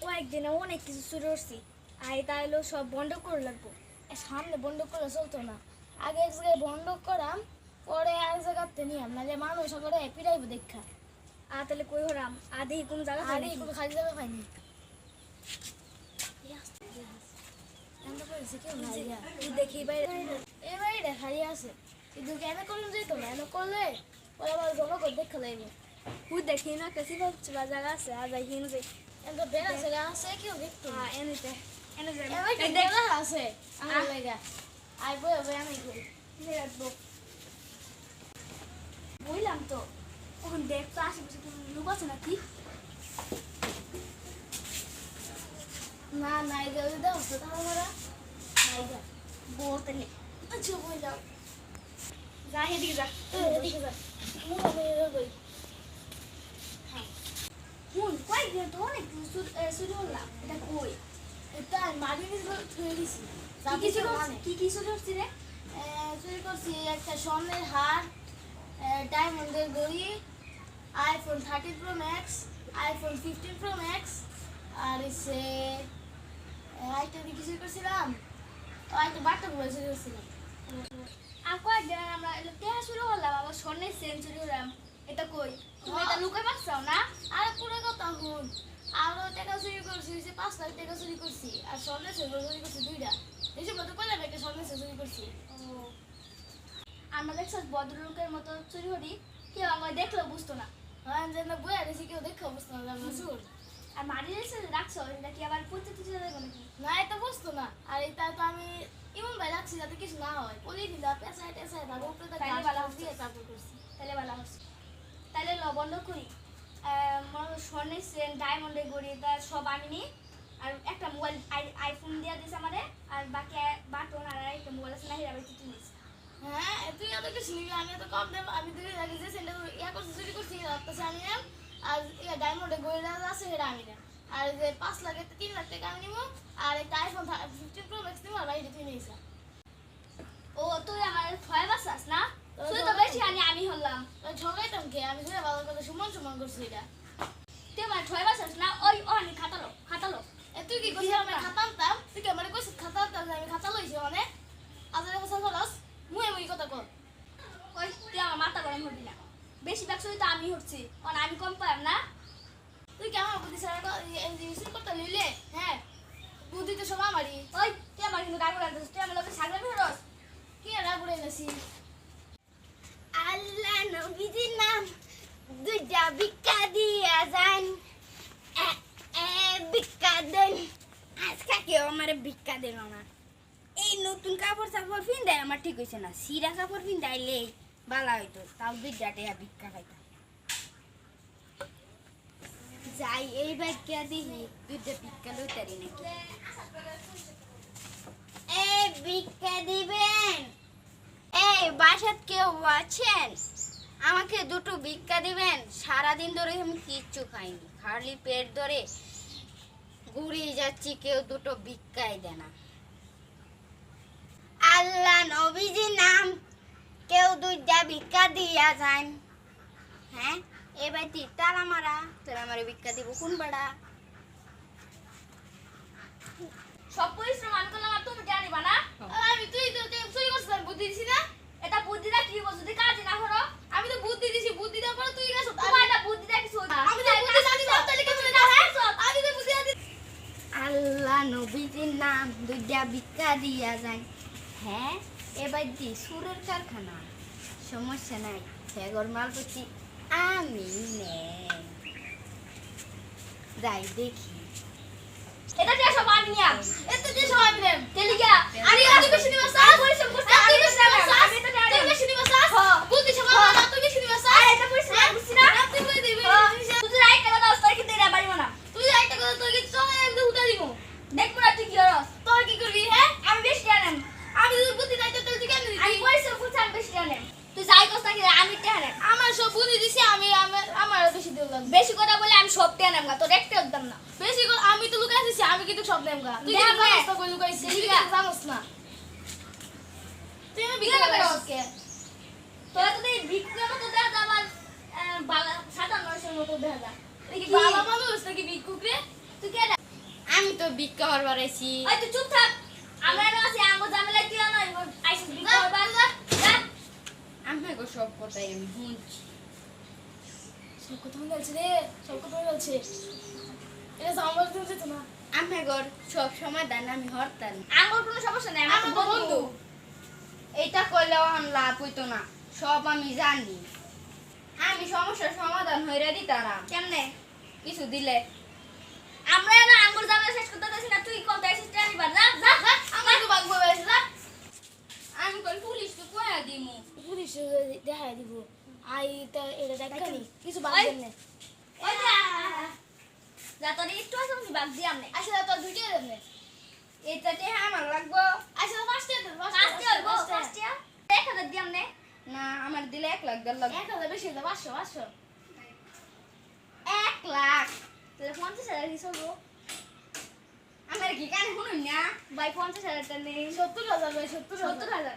কয়েকদিনে অনেক কিছু শুরু করছি। আর তাহলে সব বন্ধ করে লাগবো সামনে বন্ধ করে চলতো না। আগে এক জায়গায় বন্ধ করাম পরে আর জায়গাতে নিয়াম নাহলে মানুষ করে পিড়াইব দেখা। আর তাহলে কই হরাম? আদি কোন জায়গা আদি কোনো খালি জায়গা পাইনি। দেখি। বাইরে। বাইরে খালি আছে। কিন্তু কেন করলে যেত না এনে করলে? দেখা দেখি দেখা তো দেখতো আশেপাশে কোনো লোক আছে নাকি না না দাও তো বলতে নেই আচ্ছা বই যাও যা এদিকে যা এদিকে যা হুন তো অনেক শুরু হলাম কি কি? কি কি শুরু pro max iPhone fifteen pro max আর এসে আরেকটা দিয়ে কিছু করছিলাম একটা বাট্টা বলে চুরি করছিলাম আর কয়েকদিন আমরা টেহা শুরু করলাম আবার স্বর্ণের সেঞ্চুরি হলাম এটা কই এটা পাচ্ছাও না? আর পুরো কথা হুন আরও টাকা চুরি করছি সে পাঁচ লাখ টাকা চুরি করছি আর স্বর্ণের চুরি করছি দুইটা। এই মতো কইলাম একটা স্বর্ণের চুরি করছি। আমরা দেখছ ভদ্রলোকের মতো চুরি করি কেউ আমার দেখলেও বুঝতো না। হ্যাঁ যেন বইয়া দিয়েছি কেউ দেখলেও বুঝতো না। আমরা চোর আর মারি দিয়েছে রাখছো? এটা কি আবার পড়তে টুচে যাবে নাকি? না এটা বুঝতো না। আর এটা তো আমি এমন ভাই রাখছি যাতে কিছু না হয়। পলিয়ে দিলা পেঁচায় টেঁচায় তারপর উপরে তো ভালো হচ্ছে। তারপর করছি। তাহলে ভালো হচ্ছে। তাহলে লবণ করি। আহ, করো স্বর্ণের সেন ডায়মন্ডের গড়ি তা সব আনিনি আর একটা মোবাইল আইফোন দিয়ে দিয়েছে আমাদের আর বাকি বাটন আর একটা মোবাইল আছে না হিরা বাড়িতে কিনেছি হ্যাঁ তুই এত কিছু নিবি আমি এত কম দেব আমি তুই আগে যে সেন্টার ইয়া করছি চুরি করছি তাছে আমি নেব আর ইয়া ডায়মন্ডে গোয়েলা আছে সেটা আমি নেব আর যে পাঁচ লাখ তিন লাখ টাকা আমি নিবো আর একটা আইফোন ফিফটিন প্রো ম্যাক্স নিবো আর বাইরে তুই নিয়েছি ও তুই আমার ছয় বাসাস না? তুই তো বেশি আনি আমি হলাম। ঝগাইতাম কে? আমি সেটা ভালো কথা সমান সমান করছি এটা। তুই আমার ছয় বাসাস না ওই আনি খাতালো খাতালো। তুই কি করছিস আমি খাতা আনতাম তুই কি আমার কইছিস খাতা আনতাম যে আমি খাতা লইছি মানে? আজারে কথা খরচ মুই মুই কথা কর ওই তুই আমার মাথা গরম হবি না। বেশি ব্যাগ তো আমি হচ্ছি কারণ আমি কম পাইম না। তুই কি আমার বুদ্ধি সারা রিসিভ করতে লইলে? হ্যাঁ বুদ্ধি তো সব আমারই। ওই তুই আমার কিন্তু গাড়ি লাগতেছিস তুই আমার লোকের সাগরে ফেরস কি আর ঘুরে গেছি আল্লাহ নবীজির এই নতুন কাপড় দুইটা ভিক্ষা খাইতাম যাই নাকি এই ভিক্ষা দিবেন এই বাসাত কেউ আছেন আমাকে দুটো ভিক্ষা দিবেন। সারাদিন ধরে আমি কিচ্ছু খাইনি। খালি পেট ধরে ঘুরিয়ে যাচ্ছি কেউ দুটো ভিক্ষাই দেয় না। আল্লাহ নবীজির নাম কেউ দুইটা ভিক্ষা দিয়া যান হ্যাঁ? এবার তুই তারা মারা তোরা আমার ভিক্ষা দিব কোন বেড়া? সব পরিশ্রম আমি করলাম আর তুমি জানিবা না? আমি তুই তো তুই চুরি করছিস বুদ্ধি দিছি না? এটা বুদ্ধিটা কি বলছো? যদি কাজ না করো। আমি তো বুদ্ধি দিছি বুদ্ধি দেওয়ার পরে তুই গেছো। তোমার এটা বুদ্ধিটা কিছু আমি তো বুদ্ধি না তাহলে কেমন না আমি তো বুদ্ধি জানি আল্লাহ নবীজির নাম দুইটা ভিক্ষা দিয়া যায়। হ্যাঁ এবার দি সুরের কারখানা। সমস্যা নাই সেগর মাল করছি। আমি নে। যাই দেখি। এটা দিয়ে সব আমি নিয়া। এত যে সময় দিলেন তেলিকা আরে আমি বেশি নিবাস আর পরিশ্রম করতে আমি বেশি বেশি নিবাস আমি তো জানি তুই বেশি নিবাস হ্যাঁ। বুদ্ধি সময় না তুই বেশি নিবাস আর এটা পরিশ্রম করছি না তুই বই দিবি তুই তো রাইট কথা দশ তারিখে দিয়ে বাড়ি না তুই একটা কথা তোর কি চলে একদম উঠা দিব দেখব না তুই কি করস তোর কি করবি হ্যাঁ আমি বেশি জানেন আমি যদি বুদ্ধি নাই তো তুই কেন দিবি আমি পরিশ্রম করছি আমি বেশি জানেন তুই যাই করছ নাকি আমি টেহানেন আমার সব বুদ্ধি দিছি আমি আমার আমার বেশি কথা বলে আমি সব টেহানেন না তোর একটা একদম না। বেশি করে আমি তো লুকাই দিছি আমি কিন্তু সব নেম গা। তুই তো কই লুকাইছি। তুই। কিন্তু জানিস না। তুই আমি বিকালে বিকালে বেরোস বেরোস। কে তোরা তো এই মতো দেখ আমার মতো দেখা যায় কি কি? বাবা মানুষ নাকি ভিক্ষুক রে? তুই কে আমি তো ভিক্ষা করবার আইছি। ওই তুই চুপ থাক। আমরা আছি আঙ্গো ঝামেলা তুই না আইসিস ভিক্ষা করবার। আমি গো সব কথাই আমি শুনছি। সব কথা বলছে রে সব কথা বলছে। এটা সামবার দিতে তো না। আমি গো সব সমাধান আমি হরতাল। আঙ্গুর কোনো সমস্যা নাই আমার আমার তো তো বন্ধু। বন্ধু। এটা করলেও আমার লাভ হইতো না সব আমি জানি। আমি সমস্যার সমাধান হইরা দিতাম কেমনে? কিছু দিলে। আমরা না আঙ্গুর ঝামেলা শেষ করতে পারছি না তুই কম তাইছিস টানি বার। যা যা যা আমার তো বাগবো বেশ যা। আমি কই পুলিশ তো কয়া দিমু? পুলিশ দেখাই দিব। আই তা এটা দেখানি কিছু বাদ। দেন না। যা। তোর একটু আছে আমি বাদ দিই আমনে আসলে তোর দুইটা দেন না। এটাতে আমার লাগবো? আসলে first year first year first year এক হাজার দিই আমনে না। আমার দিলে এক লাখ দেড় লাখ। এক হাজার বেশি দাও পাঁচশো পাঁচশো। এক লাখ। তাহলে পঞ্চাশ হাজার কি চলবো আমার কি কানে শুনুন না? ভাই পঞ্চাশ হাজারটা নেই সত্তর হাজার ভাই সত্তর সত্তর হাজার।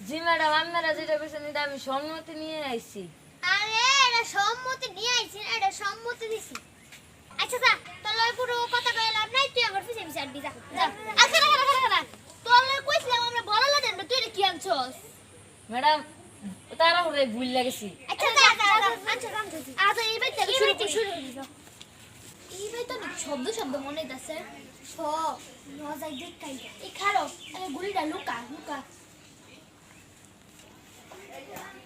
জি ম্যাডাম আপনারা যেটা বলছেন এটা আমি সম্মতি নিয়ে আইছি। আরে এটা সম্মতি নিয়ে আইছি না এটা সম্মতি দিছি। আচ্ছা স্যার তোর লয় পুরো কথা কই লাভ নাই তুই আমার পিছে পিছে আড্ডি যা যা। আচ্ছা না না না না তোর কইছিলাম আমরা বড় না তুই এটা কি আনছস? ম্যাডাম তারা ওরে ভুল লাগেছি। আচ্ছা যা যা যা আচ্ছা আচ্ছা আচ্ছা এইবার থেকে শুরু করি শুরু করি। যাও এইবার তো অনেক শব্দ শব্দ মনে হইতাছে। ও মজাই দেখাই এই খারো এই গুলিটা লুকা লুকা আমি আগে দেখে গা এই খারা তোর ডোল ধরা তুই পিছে যা যা যা পিছে যা লুকা লুকা মানে আপনি যদি আপনি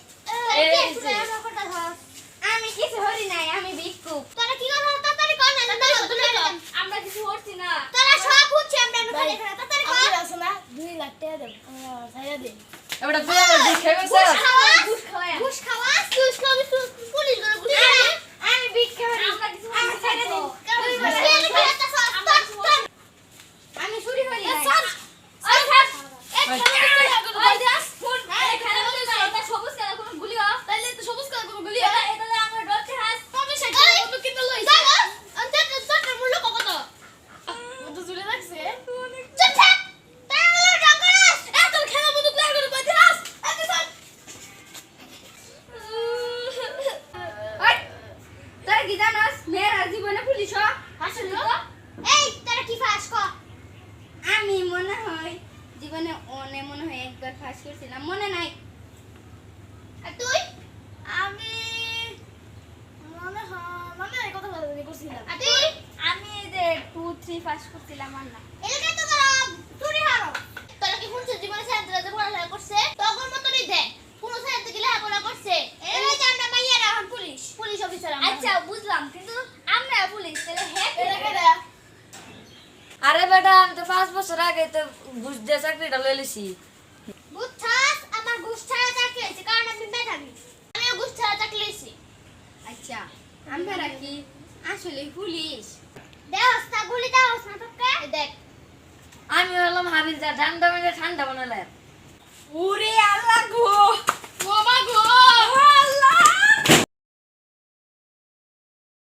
এই যে। আমি কিছু হরি নাই আমি ভিক্ষুক তোরা কি কথা তাড়াতাড়ি কর না তাড়াতাড়ি আমরা কিছু করছি না তোরা সব হচ্ছে আমরা এখানে তাড়াতাড়ি কর আমাদের আছে না দুই লাখ টাকা দেব ছাইরা দে এবারে তুই আমার দেখে গেছ ঘুষ খাওয়া ঘুষ খাওয়ায় ঘুষ খাওয়া ঘুষ খাওয়া পুলিশ করে ঘুষ আমি- আমি ভিক্ষা হরি আমরা কিছু আমি ছেড়ে দিন আমি চুরি হরি নাই ওই থাক এক খেলা ওই দাস ফোন এই খেলা বলে না সবুজ খেলা কোনো গুলি হয় তাইলে তো সবুজ খেলা কোনো গুলি হয় এটা এটা আমার ডরতে হাস কবে সে কত কিন্তু লই মতো জুড়ে রাখছে এত খেলা মতো প্লে করে বাজে হাস এত সাল ওই তোরা কি জানাস মেয়েরা জীবনে পুলিশ হ? আসলে তো আমি মনে হয় জীবনে অনে মনে হয় একবার ফাঁস করছিলাম মনে নাই। আমি মনে হয় মনে হয় কথা বলা করছিলাম। আমি এই যে টু থ্রি ফাঁস করছিলাম আর না এলাকায় তো তারা চুরি হারো তোরা কি শুনছিস জীবনে সায়েন্সে যে পড়ালেখা করছে তখন মতনই দেখ কোন সায়েন্সে গেলে লেখাপড়া করছে এর যে আমরা মাইয়ারা এখন পুলিশ পুলিশ অফিসার আমরা আচ্ছা বুঝলাম কিন্তু আমরা পুলিশ তাহলে হ্যাঁ আরে বেটা আমি তো পাঁচ বছর আগে তো ঘুষ দিয়ে চাকরিটা লিছি বুঝছাস আমার ঘুষ ছাড়া চাকরি হয়েছে কারণ আমি মেধাবী। আমিও ঘুষ ছাড়া চাকরি হয়েছি আচ্ছা আমরা কি আসলে পুলিশ? দেওয়াস না গুলি দেওয়াস না তোকে? দেখ আমি হলাম হাবিল যা ঠান্ডা মেরে ঠান্ডা বানালে ওরে আল্লাহ গো মামা গো।